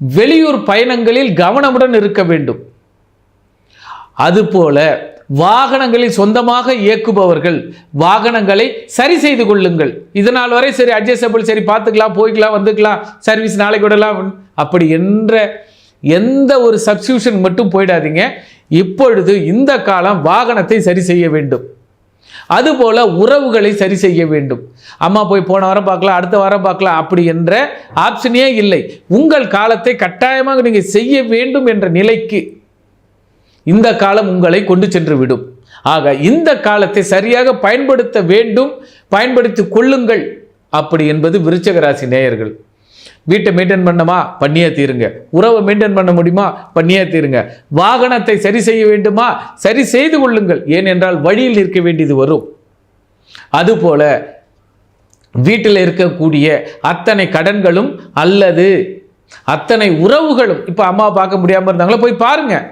வெளியூர் பயணங்களில் கவனமுடன் இருக்க வேண்டும். அதுபோல வாகனங்களில் சொந்தமாக இயக்குபவர்கள் வாகனங்களை சரி செய்து கொள்ளுங்கள். இதனால் வரை சரி அட்ஜஸ்டபிள் சரி பார்த்துக்கலாம் போய்க்கலாம் வந்துக்கலாம் சர்வீஸ் நாளைக்கு விடலாம் அப்படி என்ற எந்த ஒரு சப்ஸ்டியூஷன் மட்டும் போயிடாதீங்க. இப்பொழுது இந்த காலம் வாகனத்தை சரி செய்ய வேண்டும். அதுபோல் உறவுகளை சரி செய்ய வேண்டும். அம்மா போய் போன வாரம் பார்க்கலாம் அடுத்த வாரம் பார்க்கலாம் அப்படி என்ற ஆப்ஷனே இல்லை. உங்கள் காலத்தை கட்டாயமாக நீங்கள் செய்ய வேண்டும் என்ற நிலைக்கு இந்த காலம் உங்களை கொண்டு சென்று விடும். ஆக இந்த காலத்தை சரியாக பயன்படுத்த வேண்டும் பயன்படுத்தி கொள்ளுங்கள். அப்படி என்பது விருச்சகராசி நேயர்கள். வீட்டை மெயின்டைன் பண்ணமா பண்ணியே தீருங்க. உறவை மெயின்டைன் பண்ண முடியுமா? பண்ணியே தீருங்க. வாகனத்தை சரி செய்ய வேண்டுமா? சரி செய்து கொள்ளுங்கள். ஏனென்றால் வழியில் நிற்க வேண்டியது வரும். அதுபோல வீட்டில் இருக்கக்கூடிய அத்தனை கடன்களும் அல்லது அத்தனை உறவுகளும் இப்போ அம்மா பார்க்க முடியாமல் இருந்தாங்களோ? போய் பாருங்கள்